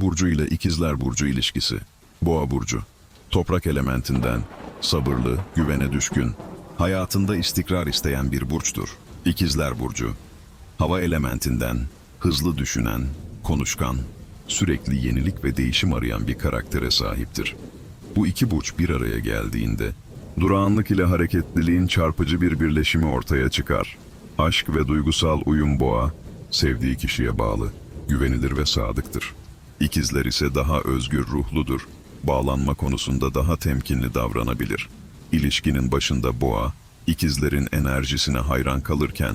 Burcu ile İkizler burcu ilişkisi. Boğa burcu toprak elementinden sabırlı, güvene düşkün, hayatında istikrar isteyen bir burçtur. İkizler burcu hava elementinden hızlı düşünen, konuşkan, sürekli yenilik ve değişim arayan bir karaktere sahiptir. Bu iki burç bir araya geldiğinde durağanlık ile hareketliliğin çarpıcı bir birleşimi ortaya çıkar. Aşk ve duygusal uyum boğa, sevdiği kişiye bağlı, güvenilir ve sadıktır. İkizler ise daha özgür ruhludur, bağlanma konusunda daha temkinli davranabilir. İlişkinin başında boğa, ikizlerin enerjisine hayran kalırken,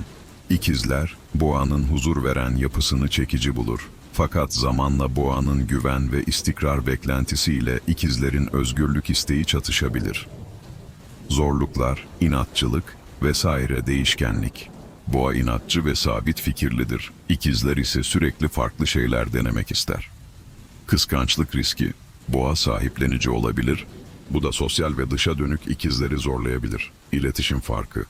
ikizler boğanın huzur veren yapısını çekici bulur. Fakat zamanla boğanın güven ve istikrar beklentisiyle ikizlerin özgürlük isteği çatışabilir. Zorluklar, inatçılık vesaire değişkenlik. Boğa inatçı ve sabit fikirlidir. İkizler ise sürekli farklı şeyler denemek ister. Kıskançlık riski. Boğa sahiplenici olabilir. Bu da sosyal ve dışa dönük ikizleri zorlayabilir. İletişim farkı.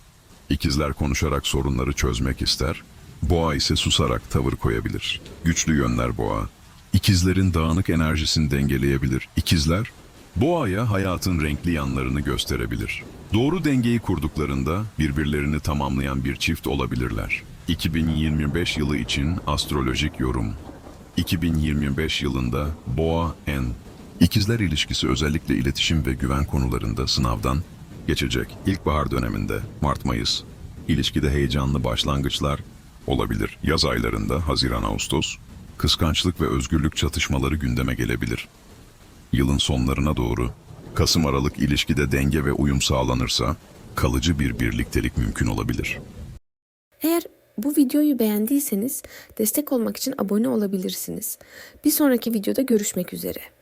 İkizler konuşarak sorunları çözmek ister. Boğa ise susarak tavır koyabilir. Güçlü yönler boğa. İkizlerin dağınık enerjisini dengeleyebilir. İkizler, boğaya hayatın renkli yanlarını gösterebilir. Doğru dengeyi kurduklarında birbirlerini tamamlayan bir çift olabilirler. 2025 yılı için astrolojik yorum. 2025 yılında Boğa en İkizler ilişkisi özellikle iletişim ve güven konularında sınavdan geçecek. İlkbahar döneminde Mart-Mayıs ilişkide heyecanlı başlangıçlar olabilir. Yaz aylarında Haziran-Ağustos kıskançlık ve özgürlük çatışmaları gündeme gelebilir. Yılın sonlarına doğru Kasım-Aralık ilişkide denge ve uyum sağlanırsa kalıcı bir birliktelik mümkün olabilir. Eğer bu videoyu beğendiyseniz destek olmak için abone olabilirsiniz. Bir sonraki videoda görüşmek üzere.